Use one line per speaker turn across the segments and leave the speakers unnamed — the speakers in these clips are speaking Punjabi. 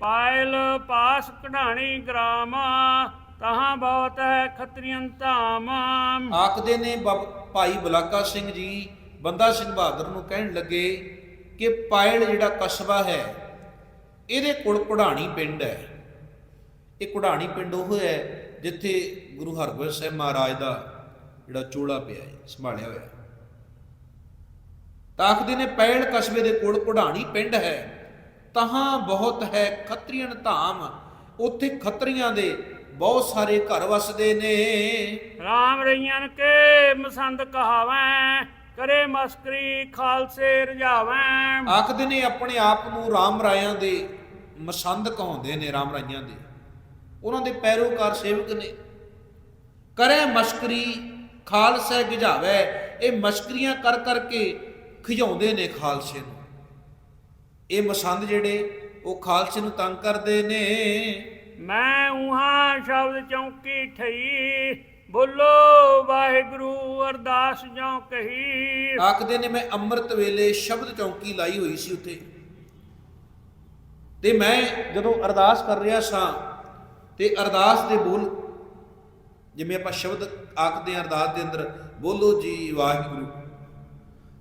ਪਾਇਲ ਪਾਸ ਕਢਾਣੀ ਗ੍ਰਾਮ, ਤਹਾਂ ਬਹੁਤ ਹੈ ਖਤਰੀਆਂ ਧਾਮ।
ਆਖਦੇ ਨੇ ਬਬ- ਭਾਈ ਬਲਾਕਾ ਸਿੰਘ ਜੀ, ਬੰਦਾ ਸਿੰਘ ਬਹਾਦਰ ਨੂੰ ਕਹਿਣ ਲੱਗੇ ਕਿ ਪਾਇਲ ਜਿਹੜਾ ਕਸਬਾ ਹੈ, ਇਹਦੇ ਕੋਲ ਕੁਢਾਣੀ ਪਿੰਡ ਹੈ। ਇਹ ਕੁਢਾਣੀ ਪਿੰਡ ਉਹ ਹੈ ਜਿੱਥੇ ਗੁਰੂ ਹਰਗੋਬਿੰਦ ਸਾਹਿਬ ਮਹਾਰਾਜ ਦਾ ਜਿਹੜਾ ਚੋਲਾ ਪਿਆ ਹੈ, ਸੰਭਾਲਿਆ ਹੋਇਆ। ਤਾਂ ਆਖਦੇ ਨੇ ਪੈਲ ਕਸਬੇ ਦੇ ਕੋਲ ਕੁਢਾਣੀ ਪਿੰਡ ਹੈ। ਤਹਾਂ ਬਹੁਤ ਹੈ ਖੱਤਰੀਆਂ ਧਾਮ। ਉੱਥੇ ਖੱਤਰੀਆਂ ਦੇ ਬਹੁਤ ਸਾਰੇ ਘਰ ਵਸਦੇ ਨੇ।
ਰਾਮ ਰਈਆਂ ਕੇ ਮਸੰਦ ਕਹਾਵੈਂ ਕਰੇ ਮਸਕਰੀ ਖਾਲਸੇ ਰਜਾਵੈਂ।
ਆਖਦੇ ਨੇ ਆਪਣੇ ਆਪ ਨੂੰ RAM ਰਾਇਆਂ ਦੇ ਮਸੰਦ ਕਹਾਉਂਦੇ ਨੇ RAM ਰਾਈਆਂ ਦੇ। ਉਹਨਾਂ ਦੇ ਪੈਰੋਕਾਰ ਸੇਵਕ ਨੇ। ਕਰੇ ਮਸ਼ਕਰੀ ਖਾਲਸਾ ਗਿਝਾਵੇ ਇਹ ਮਸ਼ਕਰੀਆਂ ਕਰ ਕਰਕੇ ਖਿਜਾਉਂਦੇ ਨੇ ਖਾਲਸੇ ਨੂੰ। ਇਹ ਮਸੰਦ ਜਿਹੜੇ ਉਹ ਖਾਲਸੇ ਨੂੰ ਤੰਗ ਕਰਦੇ ਨੇ।
ਮੈਂ ਉਹਾਂ ਸ਼ਬਦ ਚੌਂਕੀ ਠਈ ਬੋਲੋ ਵਾਹਿਗੁਰੂ ਅਰਦਾਸ ਜੋ ਕਹੀ।
ਆਖਦੇ ਨੇ ਮੈਂ ਅੰਮ੍ਰਿਤ ਵੇਲੇ ਸ਼ਬਦ ਚੌਂਕੀ ਲਾਈ ਹੋਈ ਸੀ ਉੱਥੇ। ਤੇ ਮੈਂ ਜਦੋਂ ਅਰਦਾਸ ਕਰ ਰਿਹਾ ਸਾਂ ਤੇ ਅਰਦਾਸ ਦੇ ਬੋਲ ਜਿਵੇਂ ਆਪਾਂ ਸ਼ਬਦ ਆਖਦੇ ਹਾਂ ਅਰਦਾਸ ਦੇ ਅੰਦਰ ਬੋਲੋ ਜੀ ਵਾਹਿਗੁਰੂ।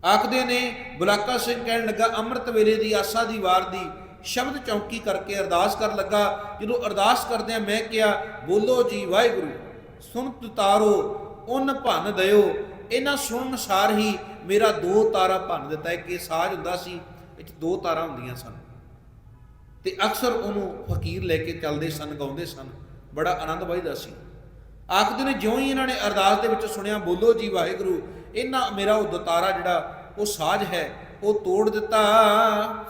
ਆਖਦੇ ਨੇ, ਬੁਲਾਕਾ ਸਿੰਘ ਕਹਿਣ ਲੱਗਾ, ਅੰਮ੍ਰਿਤ ਵੇਲੇ ਦੀ ਆਸਾ ਦੀ ਵਾਰ ਦੀ ਸ਼ਬਦ ਚੌਂਕੀ ਕਰਕੇ ਅਰਦਾਸ ਕਰਨ ਲੱਗਾ। ਜਦੋਂ ਅਰਦਾਸ ਕਰਦਿਆਂ ਮੈਂ ਕਿਹਾ, ਬੋਲੋ ਜੀ ਵਾਹਿਗੁਰੂ, ਸੁਣ ਤਾਰੋ ਉਨ ਭੰਨ ਦਿਓ। ਇਹਨਾਂ ਸੁਣਨ ਸਾਰ ਹੀ ਮੇਰਾ ਦੋ ਤਾਰਾ ਭੰਨ ਦਿੱਤਾ। ਇੱਕ ਇਹ ਸਾਜ ਹੁੰਦਾ ਸੀ, ਵਿੱਚ ਦੋ ਤਾਰਾਂ ਹੁੰਦੀਆਂ ਸਨ। ਤੇ ਅਕਸਰ ਉਹਨੂੰ ਫਕੀਰ ਲੈ ਕੇ ਚੱਲਦੇ ਸਨ, ਗਾਉਂਦੇ ਸਨ। ਬੜਾ ਆਨੰਦ ਵੱਜਦਾ ਸੀ। ਆਖਦੇ ਨੇ ਜਿਉਂ ਹੀ ਇਹਨਾਂ ਨੇ ਅਰਦਾਸ ਦੇ ਵਿੱਚ ਸੁਣਿਆ ਬੋਲੋ ਜੀ ਵਾਹਿਗੁਰੂ ਇਹਨਾਂ ਮੇਰਾ ਉਹ ਦਤਾਰਾ ਜਿਹੜਾ ਉਹ ਸਾਜ ਹੈ ਉਹ ਤੋੜ ਦਿੱਤਾ।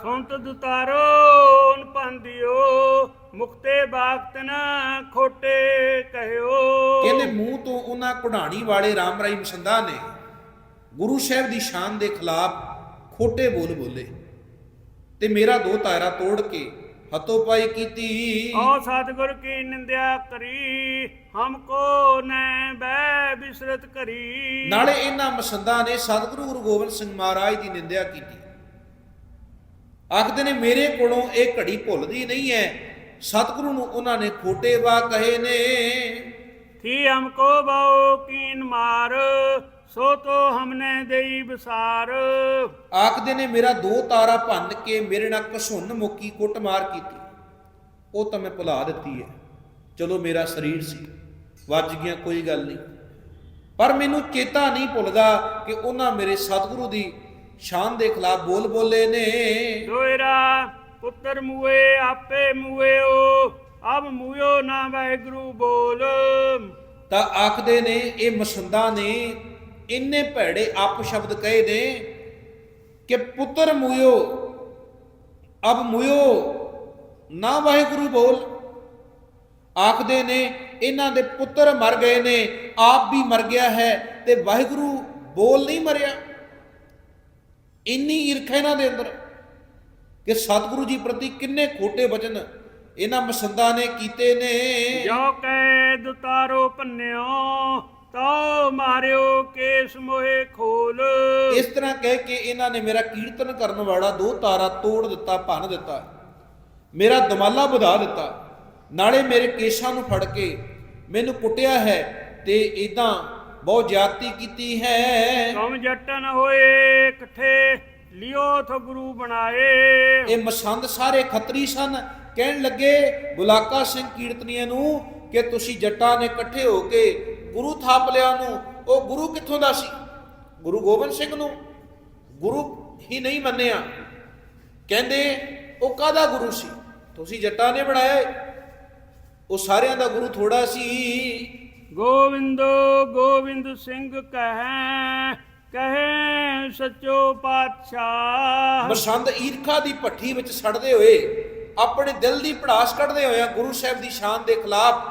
ਸੁਣਤ ਦੁਤਾਰੋ ਨ ਪੰਦਿਓ ਮੁਕਤੇ ਬਾਗਤ ਨ ਖੋਟੇ ਕਹਿਓ।
ਕਹਿੰਦੇ ਮੂੰਹ ਤੋਂ ਉਹਨਾਂ ਕੁਢਾਣੀ ਵਾਲੇ ਰਾਮ ਰਾਈ ਮਸੰਦਾ ਨੇ ਗੁਰੂ ਸਾਹਿਬ ਦੀ ਸ਼ਾਨ ਦੇ ਖਿਲਾਫ ਖੋਟੇ ਬੋਲ ਬੋਲੇ ਤੇ ਮੇਰਾ ਦੋ ਤਾਰਾ ਤੋੜ ਕੇ ਹੱਥੋਂ ਪਾਈ ਕੀਤੀ।
ਓ ਸਤਿਗੁਰ ਕੀ ਨਿੰਦਿਆ ਕਰੀ? ਹਮਕੋ ਨੈ ਬੈ ਬਿਸਰਤ ਕਰੀ
ਨਾਲੇ ਇਹਨਾਂ ਮਸੰਦਾਂ ਨੇ ਸਤਿਗੁਰੂ ਗੁਰੂ ਗੋਬਿੰਦ ਸਿੰਘ ਮਹਾਰਾਜ ਦੀ ਨਿੰਦਿਆ ਕੀਤੀ। ਆਖਦੇ ਨੇ ਮੇਰੇ ਕੋਲੋਂ ਇਹ ਘੜੀ ਭੁੱਲਦੀ ਨਹੀਂ ਹੈ ਸਤਿਗੁਰੂ ਨੂੰ ਉਹਨਾਂ ਨੇ ਖੋਟੇ ਵਾ ਕਹੇ ਨੇ।
ਥੀ ਹਮਕੋ ਬਾਉ ਕੀਨ ਮਾਰ। ਸੋ ਤੋ ਹਮਨੇ ਦੇਈ ਬਸਾਰ
ਆਖਦੇ ਨੇ ਮੇਰਾ ਦੋ ਤਾਰਾ ਭੰਨ ਕੇ ਮੇਰੇ ਨਾਲ ਘਸੁੰਨ ਮੁੱਕੀ ਕੁੱਟਮਾਰ ਕੀਤੀ। ਉਹ ਤਾਂ ਮੈਂ ਭੁਲਾ ਦਿੱਤੀ ਹੈ। ਚਲੋ ਮੇਰਾ ਸਰੀਰ ਸੀ ਵੱਜ ਗਿਆ ਕੋਈ ਗੱਲ ਨਹੀਂ। ਪਰ ਮੈਨੂੰ ਚੇਤਾ ਨਹੀਂ ਭੁੱਲਦਾ ਕਿ ਉਹਨਾਂ ਮੇਰੇ ਸਤਿਗੁਰੂ ਦੀ ਸ਼ਾਨ ਦੇ ਖਿਲਾਫ ਬੋਲ ਬੋਲੇ ਨੇ।
ਦੋਇਰਾ ਪੁੱਤਰ ਮੂਏ ਆਪੇ ਮੂਏਓ ਅਬ ਮੂਇਓ ਨਾ ਵਾਹਿਗੁਰੂ ਬੋਲ।
ਤਾਂ ਆਖਦੇ ਨੇ ਇਹ ਮਸੰਦਾ ਨੇ ਇੰਨੇ ਭੈੜੇ ਅਪ ਸ਼ਬਦ ਕਹੇ ਨੇ ਕਿ ਪੁੱਤਰ ਮੁਇਓ, ਅਬ ਮੁਇਓ, ਨਾ ਵਾਹਿਗੁਰੂ ਬੋਲ। ਆਖਦੇ ਨੇ, ਇਹਨਾਂ ਦੇ ਪੁੱਤਰ ਮਰ ਗਏ ਨੇ, ਆਪ ਵੀ ਮਰ ਗਿਆ ਹੈ ਤੇ ਵਾਹਿਗੁਰੂ ਬੋਲ ਨਹੀਂ ਮਰਿਆ। ਇੰਨੀ ਈਰਖਾ ਇਹਨਾਂ ਦੇ ਅੰਦਰ ਕਿ ਸਤਿਗੁਰੂ ਜੀ ਪ੍ਰਤੀ ਕਿੰਨੇ ਖੋਟੇ ਵਚਨ ਇਹਨਾਂ ਮਸੰਦਾ ਨੇ ਕੀਤੇ ਨੇ।
ਜੋ ਕੈ ਦੁਤਾਰੋ ਪੰਨਿਓ ਤੋ ਮਾਰਿਓ ਕੇਸ ਮੋਏ ਖੋਲ।
ਇਸ ਤਰ੍ਹਾਂ ਕਹਿ ਕੇ ਇਹਨਾਂ ਨੇ ਮੇਰਾ ਕੀਰਤਨ ਕਰਨ ਵਾਲਾ ਦੋ ਤਾਰਾ ਤੋੜ ਦਿੱਤਾ ਭੰਨ ਦਿੱਤਾ। ਮੇਰਾ ਦਮਾਲਾ ਵਧਾ ਦਿੱਤਾ। ਨਾਲੇ ਮੇਰੇ ਕੇਸ਼ਾਂ ਨੂੰ ਫੜ ਕੇ ਮੈਨੂੰ ਕੁੱਟਿਆ ਹੈ ਤੇ ਇਦਾਂ ਬਹੁਤ ਜ਼ਿਆਦਤੀ ਕੀਤੀ ਹੈ।
ਤੁਮ ਜੱਟਨ ਹੋਏ ਇਕੱਠੇ ਲਿਓ ਥੋ ਗੁਰੂ ਬਣਾਏ।
ਇਹ ਮਸੰਦ ਸਾਰੇ ਖੱਤਰੀ ਸਨ। ਕਹਿਣ ਲੱਗੇ ਬੁਲਾਕਾ ਸਿੰਘ ਕੀਰਤਨੀਏ ਨੂੰ ਕਿ ਤੁਸੀਂ ਜੱਟਾਂ ਨੇ ਇਕੱਠੇ ਹੋ ਕੇ ਗੁਰੂ ਥਾਪ ਲਿਆ ਨੂੰ ਉਹ ਗੁਰੂ ਕਿੱਥੋਂ ਦਾ ਸੀ? ਗੁਰੂ ਗੋਬਿੰਦ ਸਿੰਘ ਨੂੰ। ਗੁਰੂ ਹੀ ਨਹੀਂ ਮੰਨਿਆ। ਕਹਿੰਦੇ ਉਹ ਕਾਹਦਾ ਗੁਰੂ ਸੀ? ਤੁਸੀਂ ਜੱਟਾਂ ਨੇ ਬਣਾਇਆ। ਉਹ ਸਾਰਿਆਂ ਦਾ ਗੁਰੂ ਥੋੜਾ ਸੀ।
ਗੋਵਿੰਦੋ ਗੋਬਿੰਦ ਸਿੰਘ ਕਹੈ ਕਹੈ ਸਚੋ ਪਾਤਸ਼ਾਹ।
ਮਸੰਦ ਈਰਖਾ ਦੀ ਭੱਠੀ ਵਿੱਚ ਸੜਦੇ ਹੋਏ ਆਪਣੇ ਦਿਲ ਦੀ ਪੜਾਸ ਕੱਢਦੇ ਹੋਏ ਗੁਰੂ ਸਾਹਿਬ ਦੀ ਸ਼ਾਨ ਦੇ ਖਿਲਾਫ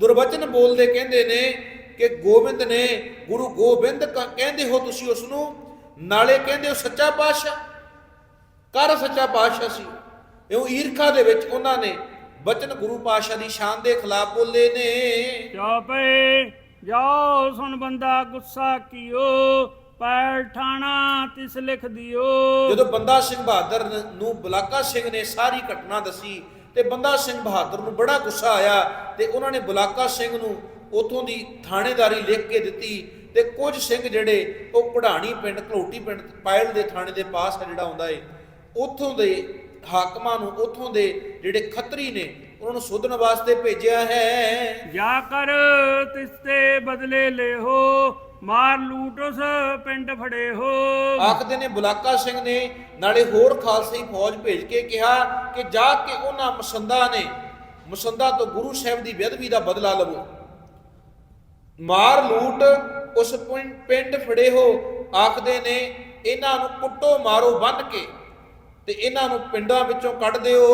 ਦੁਰਵਚਨ ਬੋਲਦੇ ਕਹਿੰਦੇ ਨੇ ਕਿ ਗੋਬਿੰਦ ਨੇ ਗੁਰੂ ਗੋਬਿੰਦ ਕਹਿੰਦੇ ਹੋ ਤੁਸੀਂ ਉਸ ਨੂੰ ਨਾਲੇ ਕਹਿੰਦੇ ਹੋ ਸੱਚਾ ਪਾਤਸ਼ਾਹ। ਕਰ ਸੱਚਾ ਪਾਤਸ਼ਾਹ ਸੀ? ਇਉਂ ਈਰਖਾ ਦੇ ਵਿੱਚ ਉਹਨਾਂ ਨੇ ਬਚਨ ਗੁਰੂ ਪਾਤਸ਼ਾਹ ਦੀ ਸ਼ਾਨ ਦੇ ਖਿਲਾਫ ਬੋਲੇ ਨੇ।
ਚਾਪੇ ਜਾਓ ਸੁਣ ਬੰਦਾ ਗੁੱਸਾ ਕੀਓ ਪੈਰ ਠਾਣਾ ਤਿਸ ਲਿਖ ਦਿਓ।
ਜਦੋਂ ਬੰਦਾ ਸਿੰਘ ਬਹਾਦਰ ਨੂੰ ਬਲਾਕਾ ਸਿੰਘ ਨੇ ਸਾਰੀ ਘਟਨਾ ਦੱਸੀ ਤੇ ਬੰਦਾ ਸਿੰਘ ਬਹਾਦਰ ਨੂੰ ਬੜਾ ਗੁੱਸਾ ਆਇਆ ਤੇ ਉਹਨਾਂ ਨੇ ਬੁਲਾਕਾ ਸਿੰਘ ਨੂੰ ਉਥੋਂ ਦੀ ਥਾਣੇਦਾਰੀ ਲਿਖ ਕੇ ਦਿੱਤੀ ਤੇ ਕੁਝ ਸਿੰਘ ਜਿਹੜੇ ਉਹ ਕਢਾਣੀ ਪਿੰਡ ਘਲੋਟੀ ਪਿੰਡ ਪਾਇਲ ਦੇ ਥਾਣੇ ਦੇ ਪਾਸ ਹੈ ਜਿਹੜਾ ਆਉਂਦਾ ਏ ਉਥੋਂ ਦੇ ਹਾਕਮਾਂ ਨੂੰ ਉਥੋਂ ਦੇ ਜਿਹੜੇ ਖੱਤਰੀ ਨੇ ਉਹਨਾਂ ਨੂੰ ਸੋਧਣ ਵਾਸਤੇ ਭੇਜਿਆ ਹੈ।
ਜਾ ਕਰ ਤਿਸਤੇ ਬਦਲੇ ਲਿਓ ਮਾਰ ਲੂਟ ਉਸ ਪਿੰਡ ਫੜੇ ਹੋ।
ਆਖਦੇ ਨੇ ਬੁਲਾਕਾ ਸਿੰਘ ਨੇ ਨਾਲੇ ਹੋਰ ਖਾਲਸੀ ਫੌਜ ਭੇਜ ਕੇ ਕਿਹਾ ਕਿ ਜਾ ਕੇ ਉਹਨਾਂ ਮਸੰਦਾ ਨੇ ਮਸੰਦਾ ਤੋਂ ਗੁਰੂ ਸਾਹਿਬ ਦੀ ਬੇਅਦਬੀ ਦਾ ਬਦਲਾ ਲਵੋ। ਮਾਰ ਲੂਟ ਉਸ ਪਿੰਡ ਫੜੇ ਹੋ ਆਖਦੇ ਨੇ ਇਹਨਾਂ ਨੂੰ ਕੁੱਟੋ ਮਾਰੋ ਬੰਨ ਕੇ ਤੇ ਇਹਨਾਂ ਨੂੰ ਪਿੰਡਾਂ ਵਿੱਚੋਂ ਕੱਢ ਦਿਓ।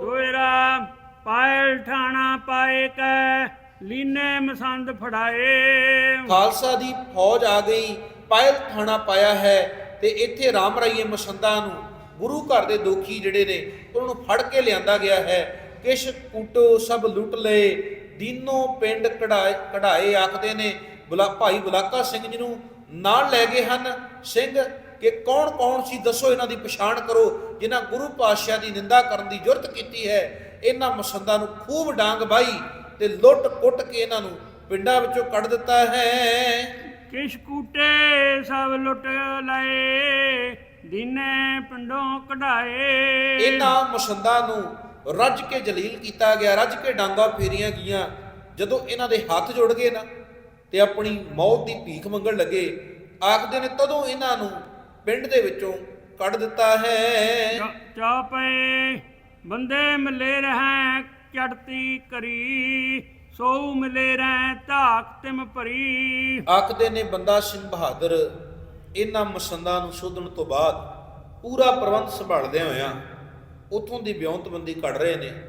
ਦੋਇਰਾ ਪਾਇਲ ਠਾਣਾ ਪਾਏ ਕੈ ਲੀਨੇ ਮਸੰਦ ਫੜਾਏ।
ਖਾਲਸਾ ਦੀ ਫੌਜ ਆ ਗਈ ਪਾਇਲ ਥਾਣਾ ਪਾਇਆ ਹੈ ਤੇ ਇੱਥੇ ਰਾਮ ਰਾਈਏ ਮਸੰਦਾ ਨੂੰ ਗੁਰੂ ਘਰ ਦੇ ਦੋਖੀ ਜਿਹੜੇ ਨੇ ਉਹਨਾਂ ਨੂੰ ਫੜ ਕੇ ਲਿਆਂਦਾ ਗਿਆ ਹੈ ਕਿਛ ਕੂਟੋ ਸਭ ਲੁੱਟ ਲਏ। ਦੀਨੋਂ ਪਿੰਡ ਕਢਾਏ ਕਢਾਏ ਆਖਦੇ ਨੇ ਬੁਲਾ ਭਾਈ ਬੁਲਾਕਾ ਸਿੰਘ ਜੀ ਨੂੰ ਨਾਲ ਲੈ ਗਏ ਹਨ। ਸਿੰਘ ਕਿ ਕੌਣ ਕੌਣ ਸੀ ਦੱਸੋ ਇਹਨਾਂ ਦੀ ਪਛਾਣ ਕਰੋ ਜਿਨ੍ਹਾਂ ਗੁਰੂ ਪਾਤਸ਼ਾਹ ਦੀ ਨਿੰਦਾ ਕਰਨ ਦੀ ਜੁਰਤ ਕੀਤੀ ਹੈ। ਇਹਨਾਂ ਮਸੰਦਾਂ ਨੂੰ ਖੂਬ ਡਾਂਗ ਬਾਈ ਤੇ ਲੁੱਟ ਕੁੱਟ ਕੇ ਇਹਨਾਂ ਨੂੰ ਪਿੰਡਾਂ ਵਿੱਚੋਂ ਕੱਢ ਦਿੱਤਾ ਹੈ।
ਕੂਟੇ ਸਭ ਲੁੱਟ ਲਏ ਦੀਨੇ ਪਿੰਡੋਂ ਕਢਾਏ।
ਇਹਨਾਂ ਮਸੰਦਾਂ ਨੂੰ ਰੱਜ ਕੇ ਜਲੀਲ ਕੀਤਾ ਗਿਆ ਰੱਜ ਕੇ ਡਾਂਗਾ ਫੇਰੀਆਂ ਗਈਆਂ। ਜਦੋਂ ਇਹਨਾਂ ਦੇ ਹੱਥ ਜੁੜ ਗਏ ਨਾ ਤੇ ਆਪਣੀ ਮੌਤ ਦੀ ਭੀਖ ਮੰਗਣ ਲੱਗੇ ਆਖਦੇ ਨੇ ਤਦੋਂ ਇਹਨਾਂ ਨੂੰ ਪਿੰਡ ਦੇ ਵਿੱਚੋਂ ਕੱਢ ਦਿੱਤਾ ਹੈ।
ਚਾ- ਪਏ ਬੰਦੇ ਮਿਲੇ ਰਹਿ ਚੜਤੀ ਕਰੀ ਸੋ ਮਿਲੇ ਰਹਿ ਧਾਕ ਤਿਮ ਭਰੀ।
ਆਖਦੇ ਨੇ ਬੰਦਾ ਸਿੰਘ ਬਹਾਦਰ ਇਹਨਾਂ ਮਸੰਦਾਂ ਨੂੰ ਸੋਧਣ ਤੋਂ ਬਾਅਦ ਪੂਰਾ ਪ੍ਰਬੰਧ ਸੰਭਾਲਦਿਆਂ ਹੋਇਆਂ ਉਥੋਂ ਦੀ ਵਿਉਂਤਬੰਦੀ ਕੱਢ ਰਹੇ ਨੇ।